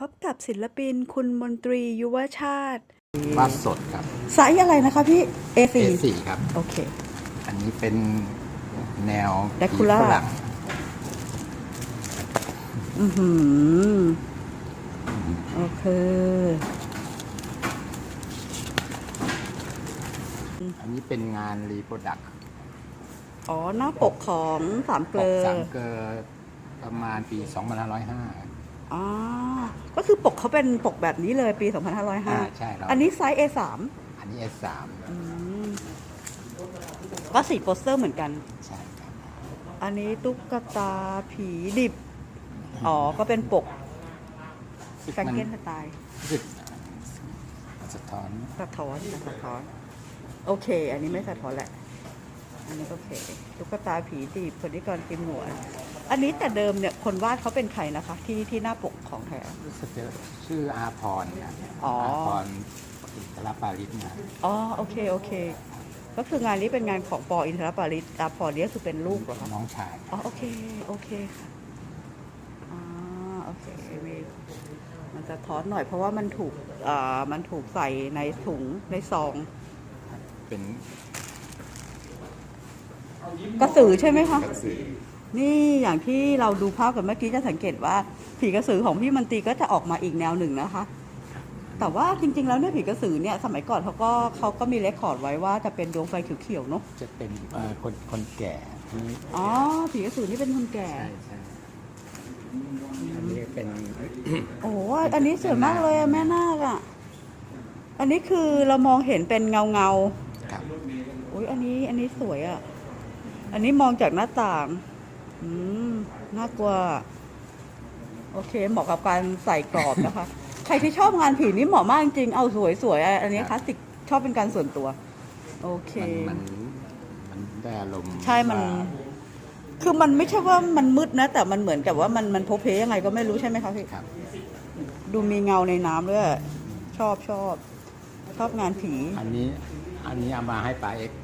พบกับศิลปินคุณมนตรียุวชาติวาดสดครับไซส์อะไรนะคะพี่ A4 A4 ครับ โอเค อันนี้เป็นแนว Dracula ผีฝรั่งอือหือโอเค อันนี้เป็นงานรีโปรดักอ๋อหน้าปกของสามเกปลกอสังเกอประมาณปี 2505 อ๋อ ก็คือปกเขาเป็นปกแบบนี้เลยปี อ่า2505 ใช่แล้วอันนี้ไซส์ A3 อันนี้ S3 อืมก็สีโปสเตอร์เหมือนกัน ใช่ครับอันนี้ตุ๊กตาผีดิบ อ๋อ ก็เป็นปกแฟรงเกนสไตล์รู้สึกสะท้อนสะท้อนสะท้อน โอเค อันนี้ไม่สะท้อนแหละ อันนี้โอเค ตุ๊กตาผีดิบคนที่กรกินหมวน อันนี้แต่เดิมเนี่ยคนวาดเขาเป็นใครนะคะ ที่ที่หน้าปกของแท้รู้สึกจะชื่ออาพรครับอ๋อพรอินทรปาริสนะอ๋อโอเคโอเค ก็คืองานนี้เป็นงานของปออินทรปาริตอาพรเนี่ยคือเป็นลูกเหรอคะน้องชายอ๋อโอเคโอเคค่ะอ่าโอเคมีมันจะท้อนหน่อยเพราะว่ามันถูกอ่ามันถูกใส่ในถุงในซอง เป็นกระสือใช่ไหมคะ กระสือ นี่อย่างที่เราดูภาพกันเมื่อกี้จะสังเกตว่าผีกระสือของพี่มันตรีก็จะออกมาอีกแนวหนึ่งนะคะ แต่ว่าจริง ๆ แล้วเนี่ยผีกระสือเนี่ยสมัยก่อนเขาก็เขาก็มีเรคคอร์ดไว้ว่าจะเป็นดวงไฟเขียวๆเนาะจะเป็นเอ่อคนคนแก่ที่อ๋อผีกระสือนี่เป็นคนแก่ ใช่ใช่อันนี้เป็น โอ้โหอันนี้สวยมากเลยอะแม่นาคอะอันนี้คือเรามองเห็นเป็นเงาเงาครับ ๆโอ้ยอันนี้อันนี้สวยอะอันนี้มองจากหน้าต่าง อืมน่ากลัว โอเคเหมาะกับการใส่กรอบนะคะ ใครที่ชอบงานผีนี่เหมาะมากจริงๆเอาสวยสวยๆอะอันนี้คลาสสิกชอบเป็นการส่วนตัว โอเคมันมันมันได้อารมณ์ใช่มัน ว่าคือมันไม่ใช่ว่ามันมืดนะ แต่มันเหมือนกับว่ามันมันโพเพยังไงก็ไม่รู้ใช่ไหมคะพี่ ครับ ดูมีเงาในน้ำด้วยชอบชอบ ชอบงานผี อันนี้ อันนี้เอามาให้ปลาเอ็กซ์